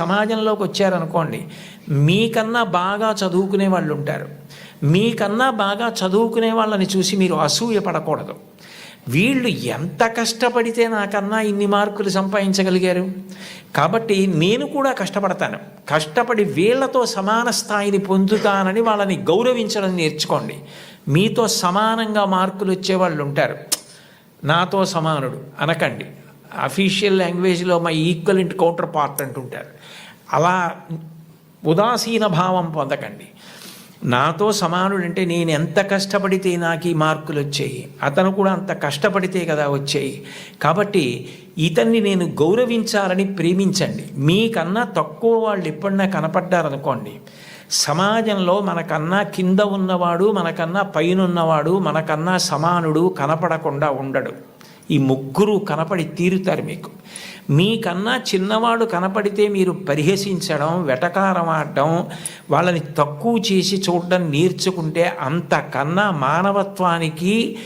సమాజంలోకి వచ్చారనుకోండి మీకన్నా బాగా చదువుకునే వాళ్ళు ఉంటారు మీకన్నా బాగా చదువుకునే వాళ్ళని చూసి మీరు అసూయ పడకూడదు. వీళ్ళు ఎంత కష్టపడితే నాకన్నా ఇన్ని మార్కులు సంపాదించగలిగారు? కాబట్టి నేను కూడా కష్టపడతాను. కష్టపడి వీళ్ళతో సమాన స్థాయిని పొందుతానని వాళ్ళని గౌరవించడం నేర్చుకోండి. మీతో సమానంగా మార్కులు వచ్చే వాళ్ళు ఉంటారు నాతో సమానుడు అనకండి. అఫీషియల్ లాంగ్వేజ్లో మై ఈక్వలెంట్ కౌంటర్ పార్ట్ అంటుంటారు. అలా ఉదాసీన భావం పొందకండి. నాతో సమానుడు అంటే నేను ఎంత కష్టపడితే నాకు ఈ మార్కులు వచ్చాయి. అతను కూడా అంత కష్టపడితే కదా వచ్చాయి. కాబట్టి ఇతన్ని నేను గౌరవించాలని ప్రేమించండి. మీకన్నా తక్కువ వాళ్ళు ఎప్పుడన్నా కనపడ్డారనుకోండి సమాజంలో మనకన్నా కింద ఉన్నవాడు మనకన్నా పైన ఉన్నవాడు మనకన్నా సమానుడు కనపడకుండా ఉండడు. ఈ ముగ్గురు కనపడి తీరుతారు మీకు. మీకన్నా చిన్నవాడు కనపడితే మీరు పరిహసించడం వెటకారం ఆడడం వాళ్ళని తక్కువ చేసి చూడడం నేర్చుకుంటే అంతకన్నా మానవత్వానికి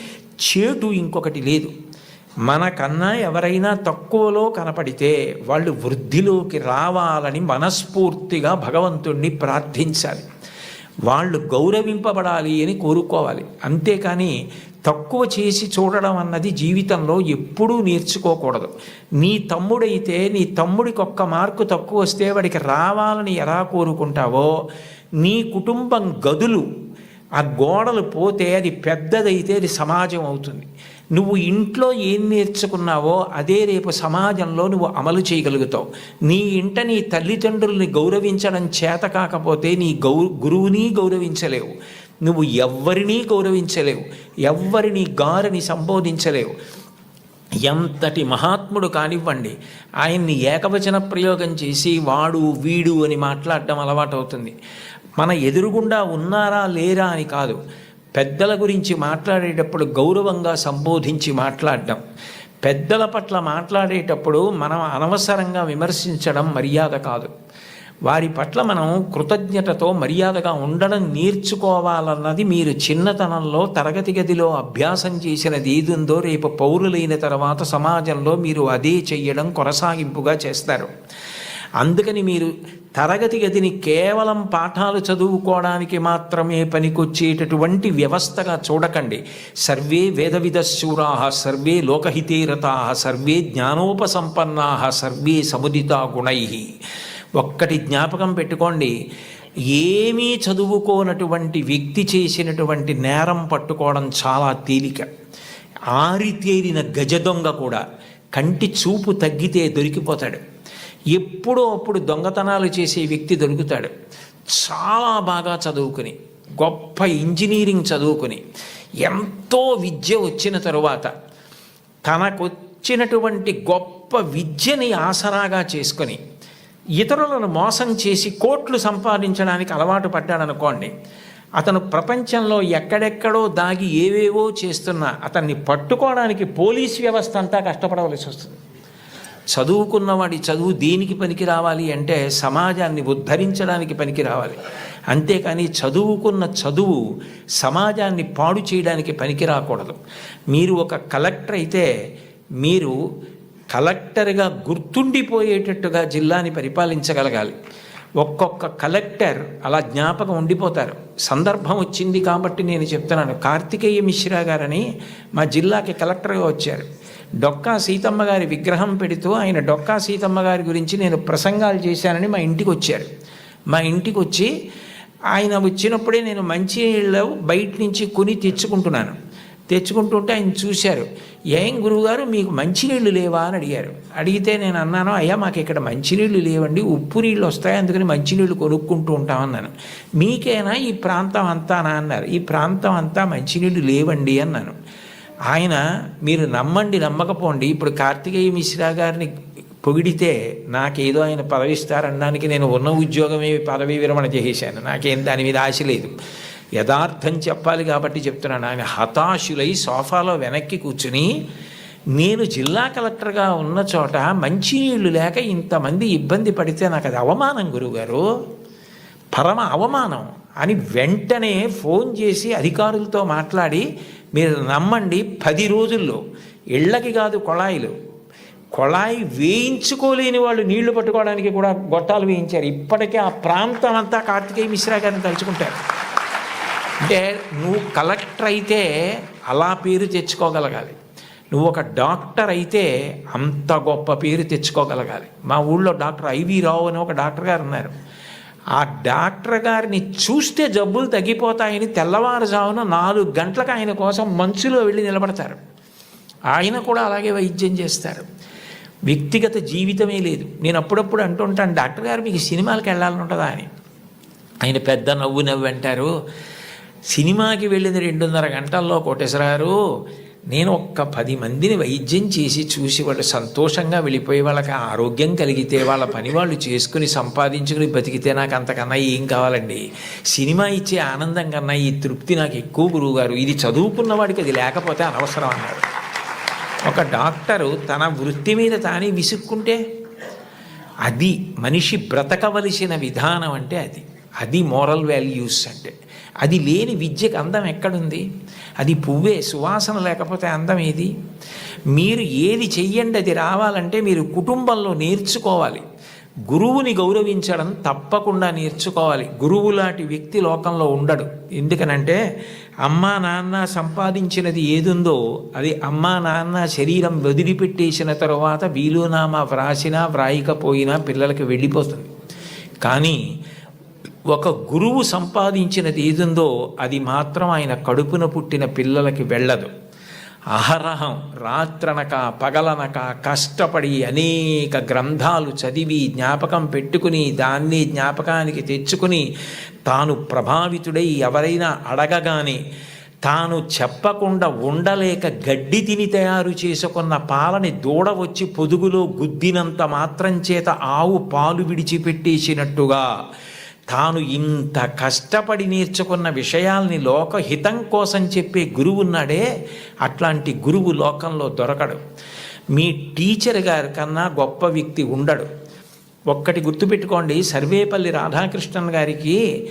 చేటు ఇంకొకటి లేదు. మనకన్నా ఎవరైనా తక్కువలో కనపడితే వాళ్ళు వృద్ధిలోకి రావాలని మనస్ఫూర్తిగా భగవంతుణ్ణి ప్రార్థించాలి. వాళ్ళు గౌరవింపబడాలి అని కోరుకోవాలి. అంతేకాని తక్కువ చేసి చూడడం అన్నది జీవితంలో ఎప్పుడూ నేర్చుకోకూడదు. నీ తమ్ముడైతే నీ తమ్ముడికి ఒక్క మార్కు తక్కువ వస్తే వాడికి రావాలని ఎలా కోరుకుంటావో నీ కుటుంబం గదులు ఆ గోడలు పోతే అది పెద్దదైతే అది సమాజం అవుతుంది. నువ్వు ఇంట్లో ఏం నేర్చుకున్నావో అదే రేపు సమాజంలో నువ్వు అమలు చేయగలుగుతావు. నీ ఇంట నీ తల్లిదండ్రుల్ని గౌరవించడం చేత కాకపోతే నీ గౌ గురువుని గౌరవించలేవు. నువ్వు ఎవ్వరినీ గౌరవించలేవు ఎవ్వరిని గారిని సంబోధించలేవు. ఎంతటి మహాత్ముడు కానివ్వండి ఆయన్ని ఏకవచన ప్రయోగం చేసి వాడు వీడు అని మాట్లాడడం అలవాటవుతుంది. మన ఎదురుగుండా ఉన్నారా లేరా అని కాదు. పెద్దల గురించి మాట్లాడేటప్పుడు గౌరవంగా సంబోధించి మాట్లాడడం. పెద్దల పట్ల మాట్లాడేటప్పుడు మనం అనవసరంగా విమర్శించడం మర్యాద కాదు. వారి పట్ల మనం కృతజ్ఞతతో మర్యాదగా ఉండడం నేర్చుకోవాలన్నది మీరు చిన్నతనంలో తరగతి గదిలో అభ్యాసం చేసినది ఏది ఉందో రేపు పౌరులైన తర్వాత సమాజంలో మీరు అదే చెయ్యడం కొనసాగింపుగా చేస్తారు. అందుకని మీరు తరగతి గదిని కేవలం పాఠాలు చదువుకోవడానికి మాత్రమే పనికొచ్చేటటువంటి వ్యవస్థగా చూడకండి. సర్వే వేదవిదశూరా సర్వే లోకహితేరతా సర్వే జ్ఞానోపసంపన్నా సర్వే సముదితా గుణై ఒక్కటి జ్ఞాపకం పెట్టుకోండి. ఏమీ చదువుకోనటువంటి వ్యక్తి చేసినటువంటి నేరం పట్టుకోవడం చాలా తేలిక. ఆరితేరిన గజ దొంగ కూడా కంటి చూపు తగ్గితే దొరికిపోతాడు. ఎప్పుడో అప్పుడు దొంగతనాలు చేసే వ్యక్తి దొరుకుతాడు. చాలా బాగా చదువుకుని గొప్ప ఇంజనీరింగ్ చదువుకుని ఎంతో విద్య వచ్చిన తరువాత తనకొచ్చినటువంటి గొప్ప విద్యని ఆసరాగా చేసుకొని ఇతరులను మోసం చేసి కోట్లు సంపాదించడానికి అలవాటు పడ్డాడనుకోండి అతను ప్రపంచంలో ఎక్కడెక్కడో దాగి ఏవేవో చేస్తున్నా అతన్ని పట్టుకోవడానికి పోలీస్ వ్యవస్థ అంతా కష్టపడవలసి వస్తుంది. చదువుకున్నవాడి చదువు దేనికి పనికి రావాలి అంటే సమాజాన్ని ఉద్ధరించడానికి పనికి రావాలి. అంతేకాని చదువుకున్న చదువు సమాజాన్ని పాడు చేయడానికి పనికి రాకూడదు. మీరు ఒక కలెక్టర్ అయితే మీరు కలెక్టర్గా గుర్తుండిపోయేటట్టుగా జిల్లాని పరిపాలించగలగాలి. ఒక్కొక్క కలెక్టర్ అలా జ్ఞాపకం ఉండిపోతారు. సందర్భం వచ్చింది కాబట్టి నేను చెప్తున్నాను. కార్తికేయ మిశ్రా గారని మా జిల్లాకి కలెక్టర్గా వచ్చారు. డొక్కా సీతమ్మ గారి విగ్రహం పెడుతూ ఆయన డొక్కా సీతమ్మ గారి గురించి నేను ప్రసంగాలు చేశానని మా ఇంటికి వచ్చారు. మా ఇంటికి వచ్చి ఆయన వచ్చినప్పుడే నేను మంచినీళ్ళు బయట నుంచి కొని తెచ్చుకుంటున్నాను. తెచ్చుకుంటుంటే ఆయన చూశారు ఏం గురువుగారు మీకు మంచినీళ్ళు లేవా? అని అడిగారు. అడిగితే నేను అన్నాను అయ్యా మాకు ఇక్కడ మంచినీళ్ళు లేవండి ఉప్పు నీళ్ళు వస్తాయి అందుకని మంచినీళ్ళు కొనుక్కుంటూ ఉంటామన్నాను మీకేనా ఈ ప్రాంతం అంతానా అన్నారు. ఈ ప్రాంతం అంతా మంచినీళ్ళు లేవండి అన్నాను. ఆయన మీరు నమ్మండి నమ్మకపోండి ఇప్పుడు కార్తికేయ మిశ్రా గారిని పొగిడితే నాకేదో ఆయన పదవి ఇస్తారనడానికి నేను ఉన్న ఉద్యోగమే పదవి విరమణ చేసేసాను నాకేం దాని మీద ఆశ లేదు. యథార్థం చెప్పాలి కాబట్టి చెప్తున్నాను. ఆయన హతాశులై సోఫాలో వెనక్కి కూర్చుని నేను జిల్లా కలెక్టర్గా ఉన్న చోట మంచినీళ్ళు లేక ఇంతమంది ఇబ్బంది పడితే నాకు అది అవమానం గురువుగారు. పరమ అవమానం. అని వెంటనే ఫోన్ చేసి అధికారులతో మాట్లాడి మీరు నమ్మండి పది రోజుల్లో. ఇళ్ళకి కాదు కొళాయిలు. కొళాయి వేయించుకోలేని వాళ్ళు నీళ్ళు పట్టుకోవడానికి కూడా గొట్టాలు వేయించారు. ఇప్పటికే ఆ ప్రాంతం అంతా కార్తికేయ మిశ్రా గారిని తలుచుకుంటారు. అంటే నువ్వు కలెక్టర్ అయితే అలా పేరు తెచ్చుకోగలగాలి. నువ్వు ఒక డాక్టర్ అయితే అంత గొప్ప పేరు తెచ్చుకోగలగాలి. మా ఊళ్ళో డాక్టర్ ఐవి రావు అని ఒక డాక్టర్ గారు ఉన్నారు. ఆ డాక్టర్ గారిని చూస్తే జబ్బులు తగ్గిపోతాయని తెల్లవారుజామున నాలుగు గంటలకు ఆయన కోసం మంచులో వెళ్ళి నిలబడతారు. ఆయన కూడా అలాగే వైద్యం చేస్తారు. వ్యక్తిగత జీవితమే లేదు. నేను అప్పుడప్పుడు అంటుంటాను డాక్టర్ గారు మీకు సినిమాలకు వెళ్ళాలని ఉంటుందా? అని. ఆయన పెద్ద నవ్వు నవ్వు అంటారు. సినిమాకి వెళ్ళిన రెండున్నర గంటల్లో కోటేశ్వరారు నేను ఒక్క పది మందిని వైద్యం చేసి చూసి వాళ్ళు సంతోషంగా వెళ్ళిపోయి వాళ్ళకి ఆరోగ్యం కలిగితే వాళ్ళ పని వాళ్ళు చేసుకుని సంపాదించుకుని బతికితే నాకు అంతకన్నా ఏం కావాలండి? సినిమా ఇచ్చే ఆనందం కన్నా ఈ తృప్తి నాకు ఎక్కువ గురువుగారు. ఇది చదువుకున్న వాడికి అది లేకపోతే అనవసరం అన్నాడు. ఒక డాక్టరు తన వృత్తి మీద తానే విసుక్కుంటే అది మనిషి బ్రతకవలసిన విధానం అంటే అది. అది మోరల్ వాల్యూస్ అంటే. అది లేని విద్యకు అందం ఎక్కడుంది? అది పువ్వే సువాసన లేకపోతే అందం ఏది? మీరు ఏది చెయ్యండి అది రావాలంటే మీరు కుటుంబంలో నేర్చుకోవాలి. గురువుని గౌరవించడం తప్పకుండా నేర్చుకోవాలి. గురువు లాంటి వ్యక్తి లోకంలో ఉండడు. ఎందుకనంటే అమ్మా నాన్న సంపాదించినది ఏదుందో అది అమ్మా నాన్న శరీరం వదిలిపెట్టేసిన తర్వాత వీలునామా వ్రాసినా వ్రాయకపోయినా పిల్లలకి వెళ్ళిపోతుంది. కానీ ఒక గురువు సంపాదించినది ఏదుందో అది మాత్రం ఆయన కడుపున పుట్టిన పిల్లలకి వెళ్ళదు. అహరహం రాత్రనక పగలనక కష్టపడి అనేక గ్రంథాలు చదివి జ్ఞాపకం పెట్టుకుని దాన్ని జ్ఞాపకానికి తెచ్చుకుని తాను ప్రభావితుడై ఎవరైనా అడగగానే తాను చెప్పకుండా ఉండలేక గడ్డి తిని తయారు చేసుకున్న పాలని దూడ వచ్చి పొదుగులో గుద్దినంత మాత్రం చేత ఆవు పాలు విడిచిపెట్టేసినట్టుగా తాను ఇంత కష్టపడి నేర్చుకున్న విషయాల్ని లోకహితం కోసం చెప్పే గురువు ఉన్నాడే అట్లాంటి గురువు లోకంలో దొరకడు. మీ టీచర్ గారి కన్నా గొప్ప వ్యక్తి ఉండడు. ఒక్కటి గుర్తుపెట్టుకోండి సర్వేపల్లి రాధాకృష్ణన్ గారికి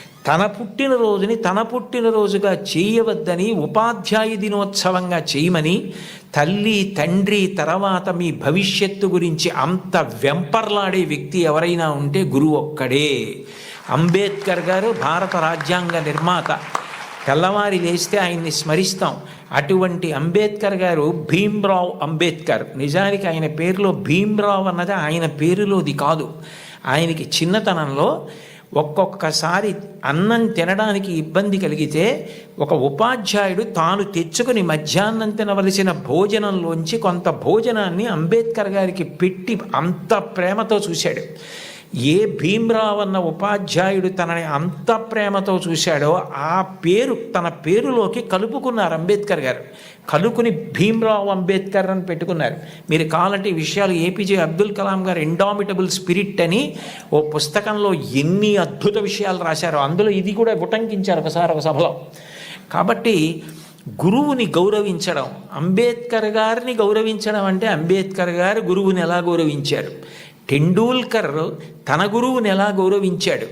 తన పుట్టినరోజుని తన పుట్టినరోజుగా చేయవద్దని ఉపాధ్యాయ దినోత్సవంగా చేయమని తల్లి తండ్రి తర్వాత మీ భవిష్యత్తు గురించి అంత వెంపర్లాడే వ్యక్తి ఎవరైనా ఉంటే గురువు ఒక్కడే. అంబేద్కర్ గారు భారత రాజ్యాంగ నిర్మాత. తెల్లవారి లేస్తే ఆయన్ని స్మరిస్తాం. అటువంటి అంబేద్కర్ గారు భీమ్రావ్ అంబేద్కర్. నిజానికి ఆయన పేరులో భీమ్రావ్ అన్నది ఆయన పేరులోది కాదు. ఆయనకి చిన్నతనంలో ఒక్కొక్కసారి అన్నం తినడానికి ఇబ్బంది కలిగితే ఒక ఉపాధ్యాయుడు తాను తెచ్చుకుని మధ్యాహ్నం తినవలసిన భోజనంలోంచి కొంత భోజనాన్ని అంబేద్కర్ గారికి పెట్టి అంత ప్రేమతో చూశాడు. ఏ భీమ్రావ్ అన్న ఉపాధ్యాయుడు తనని అంత ప్రేమతో చూశాడో ఆ పేరు తన పేరులోకి కలుపుకున్నారు అంబేద్కర్ గారు. కనుకుని భీమ్రావ్ అంబేద్కర్ అని పెట్టుకున్నారు. మీరు కావాలంటే ఈ విషయాలు ఏపీజే అబ్దుల్ కలాం గారు ఇండామిటబుల్ స్పిరిట్ అని ఓ పుస్తకంలో ఎన్ని అద్భుత విషయాలు రాశారో అందులో ఇది కూడా ఉటంకించారు ఒకసారి ఒక సభలో. కాబట్టి గురువుని గౌరవించడం అంబేద్కర్ గారిని గౌరవించడం అంటే అంబేద్కర్ గారు గురువుని ఎలా గౌరవించారు? టెండూల్కర్ తన గురువుని ఎలా గౌరవించాడు?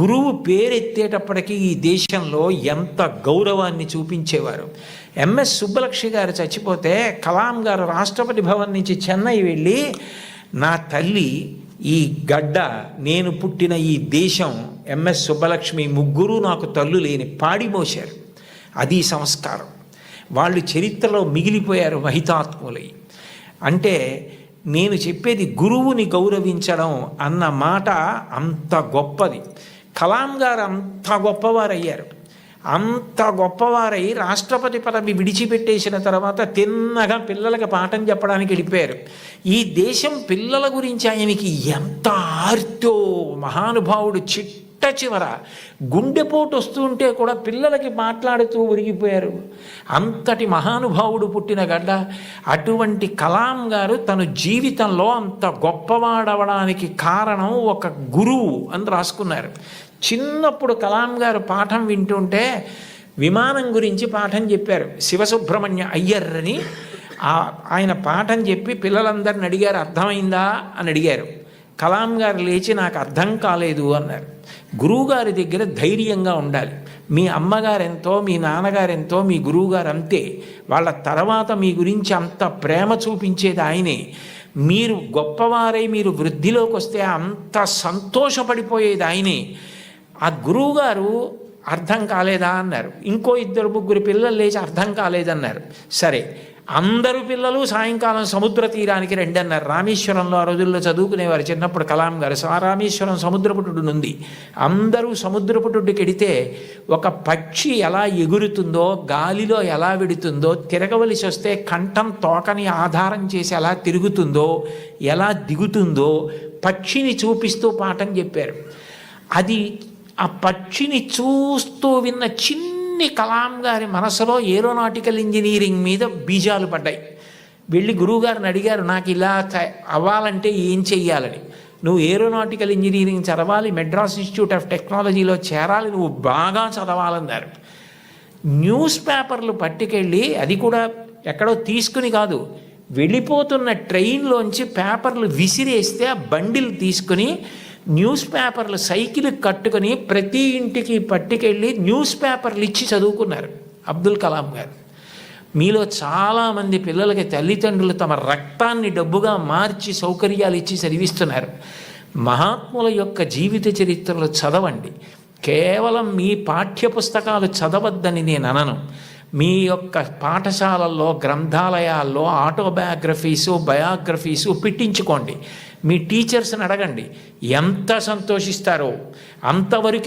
గురువు పేరెత్తేటప్పటికీ ఈ దేశంలో ఎంత గౌరవాన్ని చూపించేవారు? ఎంఎస్ సుబ్బలక్ష్మి గారు చచ్చిపోతే కలాం గారు రాష్ట్రపతి భవన్ నుంచి చెన్నై వెళ్ళి నా తల్లి ఈ గడ్డ నేను పుట్టిన ఈ దేశం ఎంఎస్ సుబ్బలక్ష్మి ముగ్గురు నాకు తల్లు లేని పాడి మోశారు. అది సంస్కారం. వాళ్ళు చరిత్రలో మిగిలిపోయారు మహితాత్ములై. అంటే నేను చెప్పేది గురువుని గౌరవించడం అన్న మాట అంత గొప్పది. కలాం గారు అంత గొప్పవారయ్యారు. అంత గొప్పవారై రాష్ట్రపతి పదవి విడిచిపెట్టేసిన తర్వాత తిన్నగా పిల్లలకి పాఠం చెప్పడానికి వెళ్ళిపోయారు. ఈ దేశం పిల్లల గురించి ఆయనకి ఎంత ఆర్తో మహానుభావుడు చిట్ చిట్ట చివర గుండెపోటు వస్తుంటే కూడా పిల్లలకి మాట్లాడుతూ ఉరిగిపోయారు అంతటి మహానుభావుడు పుట్టిన గడ్డ అటువంటి కలాం గారు తన జీవితంలో అంత గొప్పవాడవడానికి కారణం ఒక గురువు అని రాసుకున్నారు. చిన్నప్పుడు కలాం గారు పాఠం వింటుంటే విమానం గురించి పాఠం చెప్పారు. శివసుబ్రహ్మణ్య అయ్యర్ అని ఆయన పాఠం చెప్పి పిల్లలందరిని అడిగారు అర్థమైందా? అని అడిగారు. కలాం గారు లేచి నాకు అర్థం కాలేదు అన్నారు. గురువుగారి దగ్గర ధైర్యంగా ఉండాలి. మీ అమ్మగారెంతో మీ నాన్నగారెంతో మీ గురువుగారు అంతే వాళ్ళ తర్వాత మీ గురించి అంత ప్రేమ చూపించేది ఆయనే. మీరు గొప్పవారై మీరు వృద్ధిలోకి వస్తే అంత సంతోషపడిపోయేది ఆయనే. ఆ గురువుగారు అర్థం కాలేదా అన్నారు. ఇంకో ఇద్దరు ముగ్గురు పిల్లలు లేచి అర్థం కాలేదన్నారు. సరే అందరు పిల్లలు సాయంకాలం సముద్ర తీరానికి రండి అన్నారు రామేశ్వరంలో ఆ రోజుల్లో చదువుకునేవారు. చిన్నప్పుడు కలాం గారు ఆ రామేశ్వరం సముద్రపుటుడు అందరూ సముద్రపుటుడికి వెడితే ఒక పక్షి ఎలా ఎగురుతుందో గాలిలో ఎలా విడుతుందో తిరగవలసి వస్తే కంఠం తోకని ఆధారం చేసి ఎలా తిరుగుతుందో ఎలా దిగుతుందో పక్షిని చూపిస్తూ పాఠం చెప్పారు. అది ఆ పక్షిని చూస్తూ విన్న చిన్న కలాం గారి మనసులో ఏరోనాటికల్ ఇంజనీరింగ్ మీద బీజాలు పడ్డాయి. వెళ్ళి గురువుగారిని అడిగారు నాకు ఇలా అవ్వాలంటే ఏం చెయ్యాలని? నువ్వు ఏరోనాటికల్ ఇంజనీరింగ్ చదవాలి మెడ్రాస్ ఇన్స్టిట్యూట్ ఆఫ్ టెక్నాలజీలో చేరాలి నువ్వు బాగా చదవాలన్నారు. న్యూస్ పేపర్లు పట్టుకెళ్ళి అది కూడా ఎక్కడో తీసుకుని కాదు వెళ్ళిపోతున్న ట్రైన్లోంచి పేపర్లు విసిరేస్తే ఆ బండిలు తీసుకుని న్యూస్ పేపర్లు సైకిల్ కట్టుకుని ప్రతి ఇంటికి పట్టుకెళ్ళి న్యూస్ పేపర్లు ఇచ్చి చదువుకున్నారు అబ్దుల్ కలాం గారు. మీలో చాలామంది పిల్లలకి తల్లిదండ్రులు తమ రక్తాన్ని డబ్బుగా మార్చి సౌకర్యాలు ఇచ్చి చదివిస్తున్నారు. మహాత్ముల యొక్క జీవిత చరిత్రలు చదవండి. కేవలం మీ పాఠ్యపుస్తకాలు చదవద్దని నేను అనను. మీ యొక్క పాఠశాలల్లో గ్రంథాలయాల్లో ఆటోబయోగ్రఫీసు బయోగ్రఫీసు పెట్టించుకోండి. మీ టీచర్స్ని అడగండి. ఎంత సంతోషిస్తారో అంతవరకు